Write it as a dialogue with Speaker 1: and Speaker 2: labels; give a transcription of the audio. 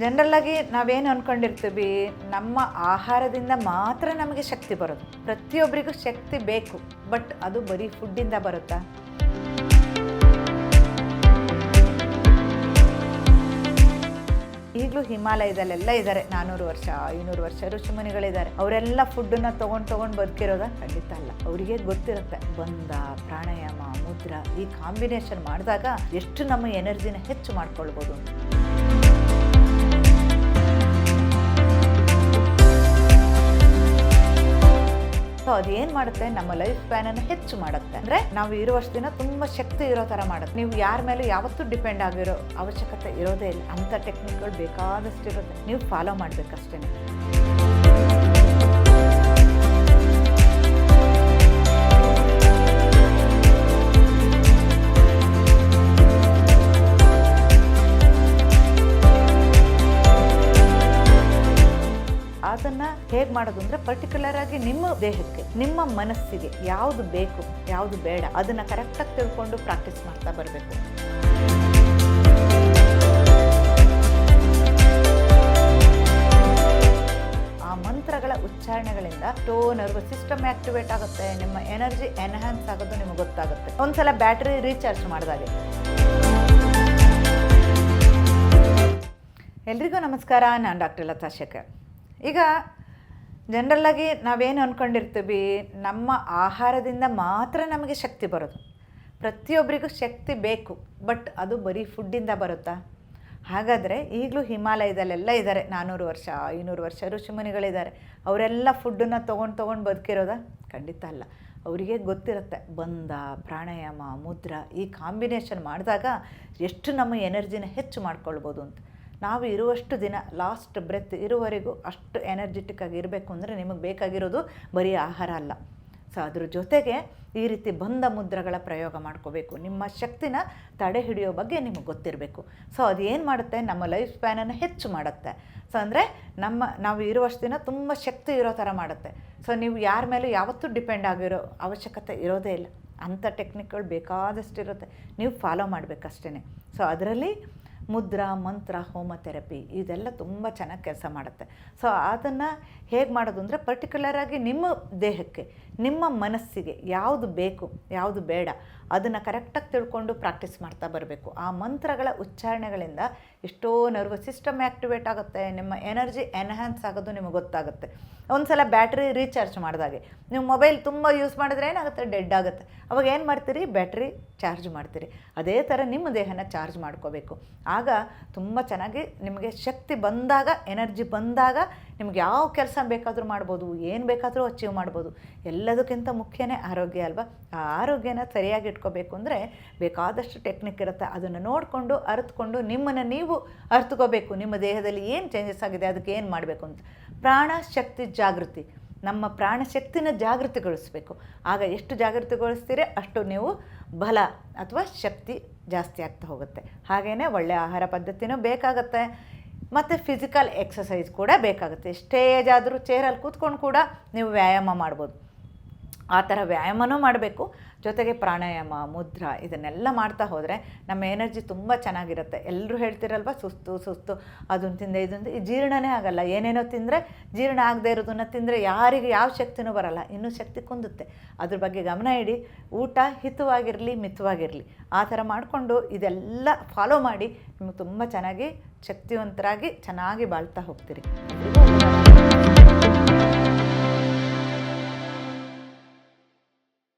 Speaker 1: ಜನರಲ್ಲಾಗಿ ನಾವೇನು ಅಂದ್ಕೊಂಡಿರ್ತೀವಿ ನಮ್ಮ ಆಹಾರದಿಂದ ಮಾತ್ರ ನಮಗೆ ಶಕ್ತಿ ಬರೋದು. ಪ್ರತಿಯೊಬ್ಬರಿಗೂ ಶಕ್ತಿ ಬೇಕು ಬಟ್ ಅದು ಬರೀ ಫುಡ್ಡಿಂದ ಬರುತ್ತಾ? ಈಗಲೂ ಹಿಮಾಲಯದಲ್ಲೆಲ್ಲ ಇದ್ದಾರೆ ನಾನ್ನೂರು ವರ್ಷ, ಐನೂರು ವರ್ಷ ಋಷಿಮುನಿಗಳಿದ್ದಾರೆ. ಅವರೆಲ್ಲ ಫುಡ್ಡನ್ನ ತೊಗೊಂಡು ತೊಗೊಂಡು ಬದುಕಿರೋದ ಖಂಡಿತ ಅಲ್ಲ. ಅವರಿಗೆ ಗೊತ್ತಿರುತ್ತೆ. ಬಂದ, ಪ್ರಾಣಾಯಾಮ, ಮುದ್ರ ಈ ಕಾಂಬಿನೇಷನ್ ಮಾಡಿದಾಗ ಎಷ್ಟು ನಮ್ಮ ಎನರ್ಜಿನ ಹೆಚ್ಚು ಮಾಡ್ಕೊಳ್ಬೋದು ಅಂತ ಏನ್ ಮಾಡುತ್ತೆ? ನಮ್ಮ ಲೈಫ್ ಸ್ಪ್ಯಾನನ್ನು ಹೆಚ್ಚು ಮಾಡುತ್ತೆ. ಅಂದ್ರೆ ನಾವು ಇರುವಷ್ಟು ದಿನ ತುಂಬಾ ಶಕ್ತಿ ಇರೋ ತರ ಮಾಡುತ್ತೆ. ನೀವು ಯಾರ ಮೇಲೆ ಯಾವತ್ತೂ ಡಿಪೆಂಡ್ ಆಗಿರೋ ಅವಶ್ಯಕತೆ ಇರೋದೇ ಇಲ್ಲ. ಅಂತ ಟೆಕ್ನಿಕ್ಗಳು ಬೇಕಾದಷ್ಟು ಇರುತ್ತೆ ನೀವು ಫಾಲೋ ಮಾಡಬೇಕಷ್ಟೇ ಅದನ್ನು ಹೇಗೆ ಮಾಡೋದು ಅಂದ್ರೆ ಪರ್ಟಿಕ್ಯುಲರ್ ಆಗಿ ನಿಮ್ಮ ದೇಹಕ್ಕೆ, ನಿಮ್ಮ ಮನಸ್ಸಿಗೆ ಯಾವುದು ಬೇಕು, ಯಾವುದು ಬೇಡ ಅದನ್ನು ಕರೆಕ್ಟಾಗಿ ತಿಳ್ಕೊಂಡು ಪ್ರಾಕ್ಟೀಸ್ ಮಾಡ್ತಾ ಬರಬೇಕು. ಆ ಮಂತ್ರಗಳ ಉಚ್ಚಾರಣೆಗಳಿಂದ ಟೋ ನರ್ವಸ್ ಸಿಸ್ಟಮ್ ಆಕ್ಟಿವೇಟ್ ಆಗುತ್ತೆ, ನಿಮ್ಮ ಎನರ್ಜಿ ಎನ್ಹಾನ್ಸ್ ಆಗೋದು ನಿಮಗೆ ಗೊತ್ತಾಗುತ್ತೆ. ಒಂದ್ಸಲ ಬ್ಯಾಟ್ರಿ ರೀಚಾರ್ಜ್ ಮಾಡಿದಾಗೆ. ಎಲ್ರಿಗೂ ನಮಸ್ಕಾರ, ನಾನು ಡಾಕ್ಟರ್ ಲತಾ ಶೇಖರ್ ಈಗ ಜನರಲ್ಲಾಗಿ ನಾವೇನು ಅಂದ್ಕೊಂಡಿರ್ತೀವಿ ನಮ್ಮ ಆಹಾರದಿಂದ ಮಾತ್ರ ನಮಗೆ ಶಕ್ತಿ ಬರೋದು. ಪ್ರತಿಯೊಬ್ಬರಿಗೂ ಶಕ್ತಿ ಬೇಕು ಬಟ್ ಅದು ಬರೀ ಫುಡ್ಡಿಂದ ಬರುತ್ತಾ? ಹಾಗಾದರೆ ಈಗಲೂ ಹಿಮಾಲಯದಲ್ಲೆಲ್ಲ ಇದ್ದಾರೆ ನಾನ್ನೂರು ವರ್ಷ, ಐನೂರು ವರ್ಷ ಋಷಿಮುನಿಗಳಿದ್ದಾರೆ. ಅವರೆಲ್ಲ ಫುಡ್ಡನ್ನು ತೊಗೊಂಡು ತೊಗೊಂಡು ಬದುಕಿರೋದಾ? ಖಂಡಿತ ಅಲ್ಲ. ಅವರಿಗೆ ಗೊತ್ತಿರುತ್ತೆ ಬಂಧ ಪ್ರಾಣಾಯಾಮ, ಮುದ್ರ ಈ ಕಾಂಬಿನೇಷನ್ ಮಾಡಿದಾಗ ಎಷ್ಟು ನಮ್ಮ ಎನರ್ಜಿನ ಹೆಚ್ಚು ಮಾಡ್ಕೊಳ್ಬೋದು ಅಂತ. ನಾವು ಇರುವಷ್ಟು ದಿನ ಲಾಸ್ಟ್ ಬ್ರೆತ್ ಇರುವವರೆಗೂ ಅಷ್ಟು ಎನರ್ಜೆಟಿಕ್ ಆಗಿ ಇರಬೇಕು ಅಂದರೆ ನಿಮಗೆ ಬೇಕಾಗಿರೋದು ಬರೀ ಆಹಾರ ಅಲ್ಲ. ಸೊ ಅದ್ರ ಜೊತೆಗೆ ಈ ರೀತಿ ಬಂಧ ಮುದ್ರಗಳ ಪ್ರಯೋಗ ಮಾಡ್ಕೋಬೇಕು. ನಿಮ್ಮ ಶಕ್ತಿನ ತಡೆ ಹಿಡಿಯೋ ಬಗ್ಗೆ ನಿಮಗೆ ಗೊತ್ತಿರಬೇಕು. ಸೊ ಅದು ಏನು ಮಾಡುತ್ತೆ? ನಮ್ಮ ಲೈಫ್ ಸ್ಪ್ಯಾನನ್ನು ಹೆಚ್ಚು ಮಾಡುತ್ತೆ. ಸೊ ಅಂದರೆ ನಮ್ಮ, ನಾವು ಇರುವಷ್ಟು ದಿನ ತುಂಬ ಶಕ್ತಿ ಇರೋ ಥರ ಮಾಡುತ್ತೆ. ಸೊ ನೀವು ಯಾರ ಮೇಲೂ ಯಾವತ್ತೂ ಡಿಪೆಂಡ್ ಆಗಿರೋ ಅವಶ್ಯಕತೆ ಇರೋದೇ ಇಲ್ಲ. ಅಂಥ ಟೆಕ್ನಿಕ್ಗಳು ಬೇಕಾದಷ್ಟು ಇರುತ್ತೆ ನೀವು ಫಾಲೋ ಮಾಡಬೇಕಷ್ಟೇ ಸೊ ಅದರಲ್ಲಿ ಮುದ್ರಾ, ಮಂತ್ರ, ಹೋಮ ಥೆರಪಿ ಇದೆಲ್ಲ ತುಂಬ ಚೆನ್ನಾಗಿ ಕೆಲಸ ಮಾಡುತ್ತೆ. ಸೊ ಅದನ್ನು ಹೇಗೆ ಮಾಡೋದು ಅಂದರೆ ಪರ್ಟಿಕ್ಯುಲರಾಗಿ ನಿಮ್ಮ ದೇಹಕ್ಕೆ, ನಿಮ್ಮ ಮನಸ್ಸಿಗೆ ಯಾವುದು ಬೇಕು, ಯಾವುದು ಬೇಡ ಅದನ್ನು ಕರೆಕ್ಟಾಗಿ ತಿಳ್ಕೊಂಡು ಪ್ರಾಕ್ಟೀಸ್ ಮಾಡ್ತಾ ಬರಬೇಕು. ಆ ಮಂತ್ರಗಳ ಉಚ್ಚಾರಣೆಗಳಿಂದ ಎಷ್ಟೋ ನರ್ವಸ್ ಸಿಸ್ಟಮ್ ಆ್ಯಕ್ಟಿವೇಟ್ ಆಗುತ್ತೆ, ನಿಮ್ಮ ಎನರ್ಜಿ ಎನ್ಹ್ಯಾನ್ಸ್ ಆಗೋದು ನಿಮಗೆ ಗೊತ್ತಾಗುತ್ತೆ. ಒಂದು ಸಲ ಬ್ಯಾಟ್ರಿ ರೀಚಾರ್ಜ್ ಮಾಡಿದಾಗೆ, ನೀವು ಮೊಬೈಲ್ ತುಂಬ ಯೂಸ್ ಮಾಡಿದ್ರೆ ಏನಾಗುತ್ತೆ? ಡೆಡ್ ಆಗುತ್ತೆ. ಅವಾಗ ಏನು ಮಾಡ್ತೀರಿ? ಬ್ಯಾಟ್ರಿ ಚಾರ್ಜ್ ಮಾಡ್ತೀರಿ. ಅದೇ ಥರ ನಿಮ್ಮ ದೇಹನ ಚಾರ್ಜ್ ಮಾಡ್ಕೋಬೇಕು. ಆಗ ತುಂಬ ಚೆನ್ನಾಗಿ ನಿಮಗೆ ಶಕ್ತಿ ಬಂದಾಗ ಎನರ್ಜಿ ಬಂದಾಗ ನಿಮ್ಗೆ ಯಾವ ಕೆಲಸ ಬೇಕಾದರೂ ಮಾಡ್ಬೋದು, ಏನು ಬೇಕಾದರೂ ಅಚೀವ್ ಮಾಡ್ಬೋದು. ಎಲ್ಲದಕ್ಕಿಂತ ಮುಖ್ಯನೇ ಆರೋಗ್ಯ ಅಲ್ವಾ? ಆ ಆರೋಗ್ಯನ ಸರಿಯಾಗಿ ಇಟ್ಕೋಬೇಕು ಅಂದರೆ ಬೇಕಾದಷ್ಟು ಟೆಕ್ನಿಕ್ ಇರುತ್ತೆ. ಅದನ್ನು ನೋಡಿಕೊಂಡು, ಅರ್ತ್ಕೊಂಡು ನಿಮ್ಮನ್ನು ನೀವು ಅರ್ತ್ಕೋಬೇಕು. ನಿಮ್ಮ ದೇಹದಲ್ಲಿ ಏನು ಚೇಂಜಸ್ ಆಗಿದೆ, ಅದಕ್ಕೆ ಏನು ಮಾಡಬೇಕು ಅಂತ. ಪ್ರಾಣ ಶಕ್ತಿ ಜಾಗೃತಿ. ನಮ್ಮ ಪ್ರಾಣಶಕ್ತಿನ ಜಾಗೃತಿಗೊಳಿಸಬೇಕು. ಆಗ ಎಷ್ಟು ಜಾಗೃತಿಗೊಳಿಸ್ತೀರಿ, ಅಷ್ಟು ನೀವು ಬಲ ಅಥವಾ ಶಕ್ತಿ ಜಾಸ್ತಿ ಆಗ್ತಾ ಹೋಗುತ್ತೆ. ಹಾಗೆಯೇ ಒಳ್ಳೆಯ ಆಹಾರ ಪದ್ಧತಿನೂ ಬೇಕಾಗುತ್ತೆ. ಮತ್ತು ಫಿಸಿಕಲ್ ಎಕ್ಸಸೈಸ್ ಕೂಡ ಬೇಕಾಗುತ್ತೆ. ಏಜ್ ಆದರೂ ಚೇರಲ್ಲಿ ಕೂತ್ಕೊಂಡು ಕೂಡ ನೀವು ವ್ಯಾಯಾಮ ಮಾಡ್ಬೋದು. ಆ ಥರ ವ್ಯಾಯಾಮನೂ ಮಾಡಬೇಕು. ಜೊತೆಗೆ ಪ್ರಾಣಾಯಾಮ, ಮುದ್ರ ಇದನ್ನೆಲ್ಲ ಮಾಡ್ತಾ ಹೋದರೆ ನಮ್ಮ ಎನರ್ಜಿ ತುಂಬ ಚೆನ್ನಾಗಿರುತ್ತೆ. ಎಲ್ಲರೂ ಹೇಳ್ತಿರಲ್ವ, ಸುಸ್ತು ಸುಸ್ತು ಅದನ್ನು ತಿಂದೆ, ಇದೊಂದು ಜೀರ್ಣನೇ ಆಗಲ್ಲ. ಏನೇನೋ ತಿಂದರೆ ಜೀರ್ಣ ಆಗದೆ ಇರೋದನ್ನು ತಿಂದರೆ ಯಾರಿಗೆ ಯಾವ ಶಕ್ತಿನೂ ಬರಲ್ಲ. ಇನ್ನೂ ಶಕ್ತಿ ಕುಂದುತ್ತೆ. ಅದ್ರ ಬಗ್ಗೆ ಗಮನ ಇಡಿ. ಊಟ ಹಿತವಾಗಿರಲಿ, ಮಿತವಾಗಿರಲಿ, ಆ ಥರ ಮಾಡಿಕೊಂಡು ಇದೆಲ್ಲ ಫಾಲೋ ಮಾಡಿ ನಿಮಗೆ ತುಂಬ ಚೆನ್ನಾಗಿ, ಶಕ್ತಿವಂತರಾಗಿ ಚೆನ್ನಾಗಿ ಬಾಳ್ತಾ ಹೋಗ್ತೀರಿ.